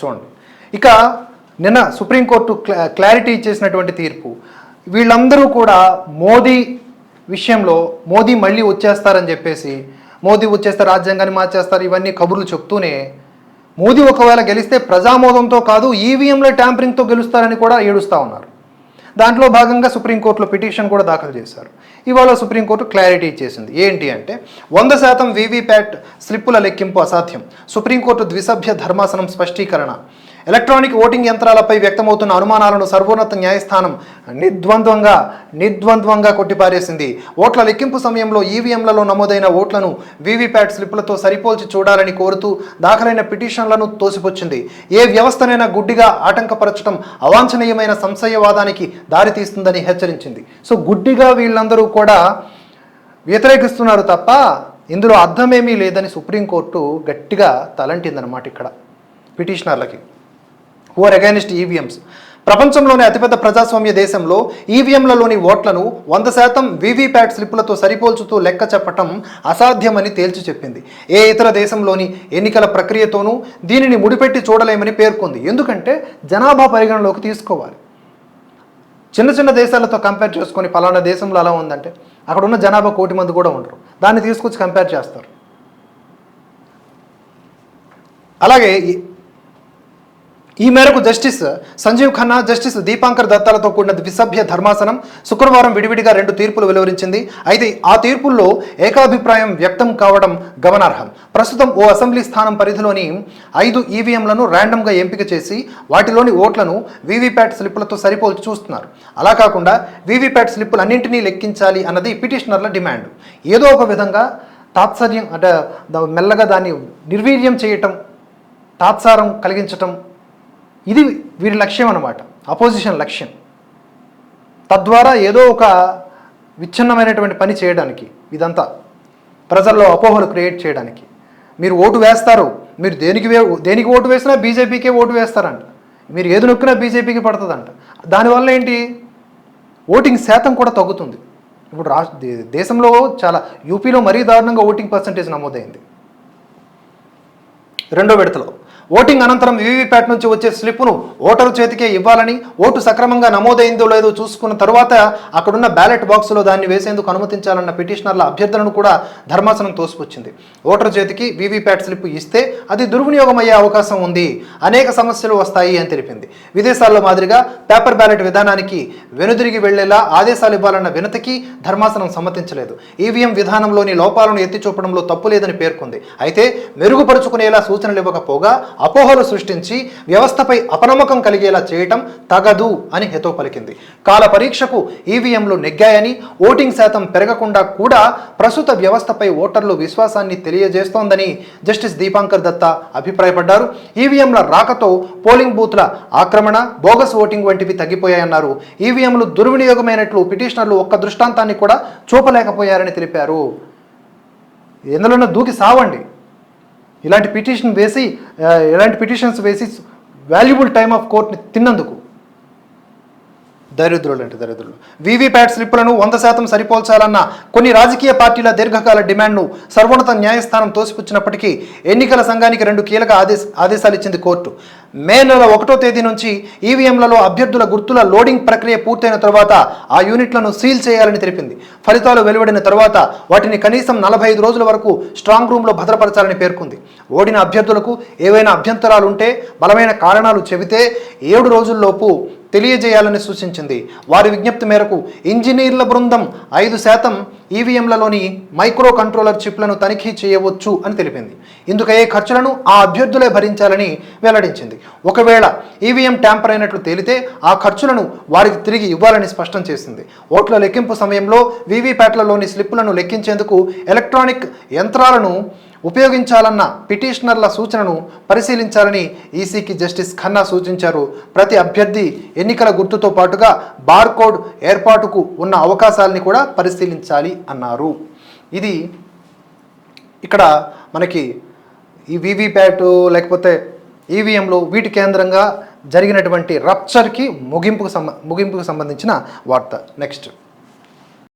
చూడండి. ఇక నిన్న సుప్రీంకోర్టు క్లారిటీ ఇచ్చేసినటువంటి తీర్పు. వీళ్ళందరూ కూడా మోదీ విషయంలో మోదీ మళ్ళీ వచ్చేస్తారని చెప్పేసి మోదీ వచ్చేస్తే రాజ్యాంగాన్ని మార్చేస్తారు ఇవన్నీ కబుర్లు చెప్తూనే మోదీ ఒకవేళ గెలిస్తే ప్రజామోదంతో కాదు ఈవీఎంల ట్యాంపరింగ్తో గెలుస్తారని కూడా ఏడుస్తూ ఉన్నారు. దాంట్లో భాగంగా సుప్రీంకోర్టులో పిటిషన్ కూడా దాఖలు చేశారు. ఇవాళ సుప్రీంకోర్టు క్లారిటీ ఇచ్చేసింది. ఏంటి అంటే వంద శాతం వీవీప్యాట్ స్లిప్పుల లెక్కింపు అసాధ్యం. సుప్రీంకోర్టు ద్విసభ్య ధర్మాసనం స్పష్టీకరణ. ఎలక్ట్రానిక్ ఓటింగ్ యంత్రాలపై వ్యక్తమవుతున్న అనుమానాలను సర్వోన్నత న్యాయస్థానం నిర్ద్వంద్వంగా నిర్ద్వంద్వంగా కొట్టిపారేసింది. ఓట్ల లెక్కింపు సమయంలో ఈవీఎంలలో నమోదైన ఓట్లను వీవీప్యాట్ స్లిప్పులతో సరిపోల్చి చూడాలని కోరుతూ దాఖలైన పిటిషన్లను తోసిపుచ్చింది. ఏ వ్యవస్థనైనా గుడ్డిగా ఆటంకపరచడం అవాంఛనీయమైన సంశయవాదానికి దారితీస్తుందని హెచ్చరించింది. సో గుడ్డిగా వీళ్ళందరూ కూడా వ్యతిరేకిస్తున్నారు తప్ప ఇందులో అర్థమేమీ లేదని సుప్రీంకోర్టు గట్టిగా తలంటిందనమాట ఇక్కడ పిటిషనర్లకి. ఓర్ అగైనిస్ట్ ఈవీఎంస్ ప్రపంచంలోనే అతిపెద్ద ప్రజాస్వామ్య దేశంలో ఈవీఎంలలోని ఓట్లను వంద శాతం వీవీప్యాట్ స్లిప్పులతో సరిపోల్చుతూ లెక్క చెప్పటం అసాధ్యమని తేల్చి చెప్పింది. ఏ ఇతర దేశంలోని ఎన్నికల ప్రక్రియతోనూ దీనిని ముడిపెట్టి చూడలేమని పేర్కొంది. ఎందుకంటే జనాభా పరిగణలోకి తీసుకోవాలి. చిన్న చిన్న దేశాలతో కంపేర్ చేసుకొని పలానా దేశంలో అలా ఉందంటే అక్కడ ఉన్న జనాభా కోటి మంది కూడా ఉండరు. దాన్ని తీసుకొచ్చి కంపేర్ చేస్తారు. అలాగే ఈ- మేరకు జస్టిస్ సంజీవ్ ఖన్నా జస్టిస్ దీపాంకర్ దత్తాలతో కూడిన ద్విసభ్య ధర్మాసనం శుక్రవారం విడివిడిగా రెండు తీర్పులు వెలువరించింది. అయితే ఆ తీర్పుల్లో ఏకాభిప్రాయం వ్యక్తం కావడం గమనార్హం. ప్రస్తుతం ఓ అసెంబ్లీ స్థానం పరిధిలోని ఐదు ఈవీఎంలను ర్యాండమ్గా ఎంపిక చేసి వాటిలోని ఓట్లను వీవీప్యాట్ స్లిప్పులతో సరిపోల్చి చూస్తున్నారు. అలా కాకుండా వీవీప్యాట్ స్లిప్పులన్నింటినీ లెక్కించాలి అన్నది పిటిషనర్ల డిమాండ్. ఏదో ఒక విధంగా తాత్సర్యం అంటే మెల్లగా దాన్ని నిర్వీర్యం చేయటం తాత్సారం కలిగించటం ఇది వీరి లక్ష్యం అన్నమాట. అపోజిషన్ లక్ష్యం. తద్వారా ఏదో ఒక విచ్ఛిన్నమైనటువంటి పని చేయడానికి ఇదంతా ప్రజల్లో అపోహలు క్రియేట్ చేయడానికి. మీరు ఓటు వేస్తారు. మీరు దేనికి వే దేనికి ఓటు వేసినా బీజేపీకే ఓటు వేస్తారంట. మీరు ఏది నొక్కినా బీజేపీకి పడుతుందంట. దానివల్ల ఏంటి? ఓటింగ్ శాతం కూడా తగ్గుతుంది. ఇప్పుడు రాష్ట్ర దేశంలో చాలా యూపీలో మరీ దారుణంగా ఓటింగ్ పర్సంటేజ్ నమోదైంది. రెండో విడతలో. ఓటింగ్ అనంతరం వీవీప్యాట్ నుంచి వచ్చే స్లిప్ను ఓటరు చేతికే ఇవ్వాలని ఓటు సక్రమంగా నమోదైందో లేదో చూసుకున్న తర్వాత అక్కడున్న బ్యాలెట్ బాక్సులో దాన్ని వేసేందుకు అనుమతించాలన్న పిటిషనర్ల అభ్యర్థులను కూడా ధర్మాసనం తోసిపుచ్చింది. ఓటరు చేతికి వీవీప్యాట్ స్లిప్ ఇస్తే అది దుర్వినియోగం అయ్యే అవకాశం ఉంది. అనేక సమస్యలు వస్తాయి అని తెలిపింది. విదేశాల్లో మాదిరిగా పేపర్ బ్యాలెట్ విధానానికి వెనుదిరిగి వెళ్ళేలా ఆదేశాలు ఇవ్వాలన్న వినతికి ధర్మాసనం సమ్మతించలేదు. ఈవీఎం విధానంలోని లోపాలను ఎత్తి చూపడంలో తప్పు లేదని పేర్కొంది. అయితే మెరుగుపరుచుకునేలా సూచనలు ఇవ్వకపోగా అపోహలు సృష్టించి వ్యవస్థపై అపనమ్మకం కలిగేలా చేయటం తగదు అని హితో పలికింది. కాల పరీక్షకు ఈవీఎంలు నెగ్గాయని ఓటింగ్ శాతం పెరగకుండా కూడా ప్రస్తుత వ్యవస్థపై ఓటర్లు విశ్వాసాన్ని తెలియజేస్తోందని జస్టిస్ దీపాంకర్ దత్తా అభిప్రాయపడ్డారు. ఈవీఎంల రాకతో పోలింగ్ బూత్ల ఆక్రమణ బోగస్ ఓటింగ్ వంటివి తగ్గిపోయాయన్నారు. ఈవీఎంలు దుర్వినియోగమైనట్లు పిటిషనర్లు ఒక్క దృష్టాంతాన్ని కూడా చూపలేకపోయారని తెలిపారు. ఎందులోనూ దూకి సావండి. ఇలాంటి పిటిషన్ వేసి ఇలాంటి పిటిషన్స్ వేసి వాల్యుబుల్ టైమ్ ఆఫ్ కోర్ట్ని తిన్నందుకు. దరిద్రులు అంటే దరిద్రులు. వీవీప్యాట్ స్లిప్పులను వంద శాతం సరిపోల్చాలన్న కొన్ని రాజకీయ పార్టీల దీర్ఘకాల డిమాండ్ను సర్వోన్నత న్యాయస్థానం తోసిపుచ్చినప్పటికీ ఎన్నికల సంఘానికి రెండు కీలక ఆదేశ ఆదేశాలు ఇచ్చింది కోర్టు. మే నెల ఒకటో తేదీ నుంచి ఈవీఎంలలో అభ్యర్థుల గుర్తుల లోడింగ్ ప్రక్రియ పూర్తయిన తర్వాత ఆ యూనిట్లను సీల్ చేయాలని తెలిపింది. ఫలితాలు వెలువడిన తర్వాత వాటిని కనీసం నలభై ఐదు రోజుల వరకు స్ట్రాంగ్ రూమ్లో భద్రపరచాలని పేర్కొంది. ఓడిన అభ్యర్థులకు ఏవైనా అభ్యంతరాలు ఉంటే బలమైన కారణాలు చెబితే ఏడు రోజుల్లోపు తెలియజేయాలని సూచించింది. వారి విజ్ఞప్తి మేరకు ఇంజనీర్ల బృందం ఐదు శాతం ఈవీఎంలలోని మైక్రో కంట్రోలర్ చిప్లను తనిఖీ చేయవచ్చు అని తెలిపింది. ఇందుకయ్యే ఖర్చులను ఆ అభ్యర్థులే భరించాలని వెల్లడించింది. ఒకవేళ ఈవీఎం ట్యాంపర్ అయినట్లు తేలితే ఆ ఖర్చులను వారికి తిరిగి ఇవ్వాలని స్పష్టం చేసింది. ఓట్ల లెక్కింపు సమయంలో వీవీప్యాట్లలోని స్లిప్పులను లెక్కించేందుకు ఎలక్ట్రానిక్ యంత్రాలను ఉపయోగించాలన్న పిటిషనర్ల సూచనను పరిశీలించాలని ఈసీకి జస్టిస్ ఖన్నా సూచించారు. ప్రతి అభ్యర్థి ఎన్నికల గుర్తుతో పాటుగా బార్కోడ్ ఏర్పాటుకు ఉన్న అవకాశాలని కూడా పరిశీలించాలి అన్నారు. ఇది ఇక్కడ మనకి ఈ వీవీప్యాట్ లేకపోతే ఈవీఎంలు వీటి కేంద్రంగా జరిగినటువంటి రప్చర్కి ముగింపుకు సంబ ముగింపుకు సంబంధించిన వార్త. నెక్స్ట్.